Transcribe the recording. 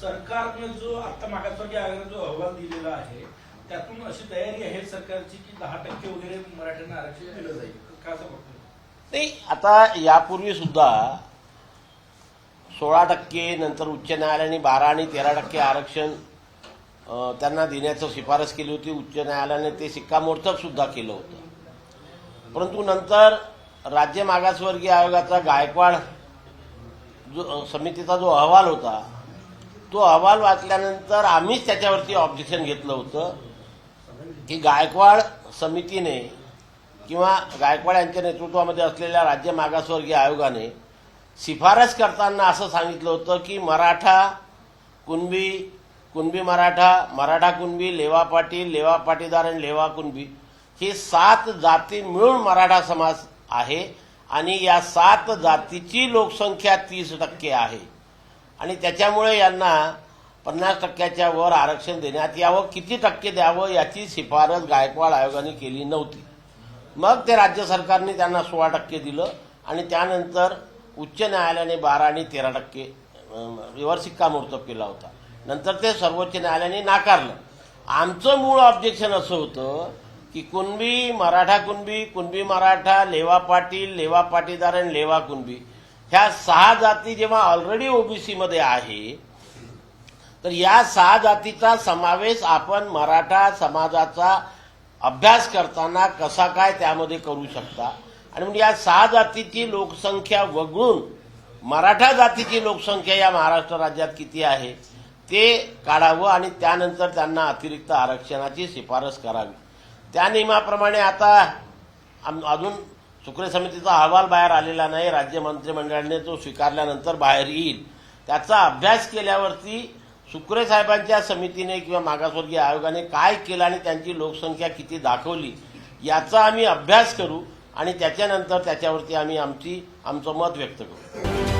सरकारने जो आता मागासवर्गीय आयोगाने जो अहवाल दिलेला आहे त्यातून अशी तयारी आहे सरकारची की दहा टक्के वगैरे मराठ्यांना आरक्षण दिलं जाईल? का असं बघतो नाही आता यापूर्वी सुद्धा सोळा टक्के नंतर उच्च न्यायालयाने बारा आणि तेरा टक्के आरक्षण त्यांना देण्याचं शिफारस केली होती. उच्च न्यायालयाने ते शिक्कामोर्तब सुद्धा केलं होतं. परंतु नंतर राज्य मागासवर्गीय आयोगाचा गायकवाड जो समितीचा जो अहवाल होता तो अहवाल वाचल्यानंतर आम्हीच त्याच्यावरती ऑब्जेक्शन घेतलं होतं की गायकवाड समितीने किंवा गायकवाड यांच्या नेतृत्वामध्ये असलेल्या राज्य मागासवर्गीय आयोगाने शिफारस करताना असं सांगितलं होतं की मराठा कुणबी कुणबी मराठा मराठा कुणबी लेवा पाटील लेवा पाटीदार आणि लेवा कुणबी ही सात जाती मिळून मराठा समाज आहे आणि या सात जातीची लोकसंख्या तीस टक्के आहे. आणि त्याच्यामुळे यांना पन्नास टक्क्याच्या वर आरक्षण देण्यात यावं. किती टक्के द्यावं याची शिफारस गायकवाड आयोगाने केली नव्हती. मग ते राज्य सरकारने त्यांना सोळा टक्के दिलं आणि त्यानंतर उच्च न्यायालयाने बारा आणि तेरा टक्के अं, वर शिक्कामोर्तब केला होता. नंतर ते सर्वोच्च न्यायालयाने नाकारलं. आमचं मूळ ऑब्जेक्शन असं होतं की कुणबी मराठा कुणबी कुणबी मराठा लेवा पाटील लेवा पाटीदार आणि लेवा कुणबी ह्या सहा जाती जेव्हा ऑलरेडी ओबीसीमध्ये आहे तर या सहा जातीचा समावेश आपण मराठा समाजाचा अभ्यास करताना कसा काय त्यामध्ये करू शकता? आणि म्हणजे या सहा जातीची लोकसंख्या वगळून मराठा जातीची लोकसंख्या या महाराष्ट्र राज्यात किती आहे ते काढावं आणि त्यानंतर त्यांना अतिरिक्त आरक्षणाची शिफारस करावी. त्या नियमाप्रमाणे आता अजून सुक्रे समितीचा अहवाल बाहेर आलेला नाही. राज्य मंत्रिमंडळाने तो स्वीकारल्यानंतर बाहेर येईल. त्याचा अभ्यास केल्यावरती सुक्रे साहेबांच्या समितीने किंवा मागासवर्गीय आयोगाने काय केलं आणि त्यांची लोकसंख्या किती दाखवली याचा आम्ही अभ्यास करू आणि त्याच्यानंतर त्याच्यावरती आम्ही आमची आमचं मत व्यक्त करू.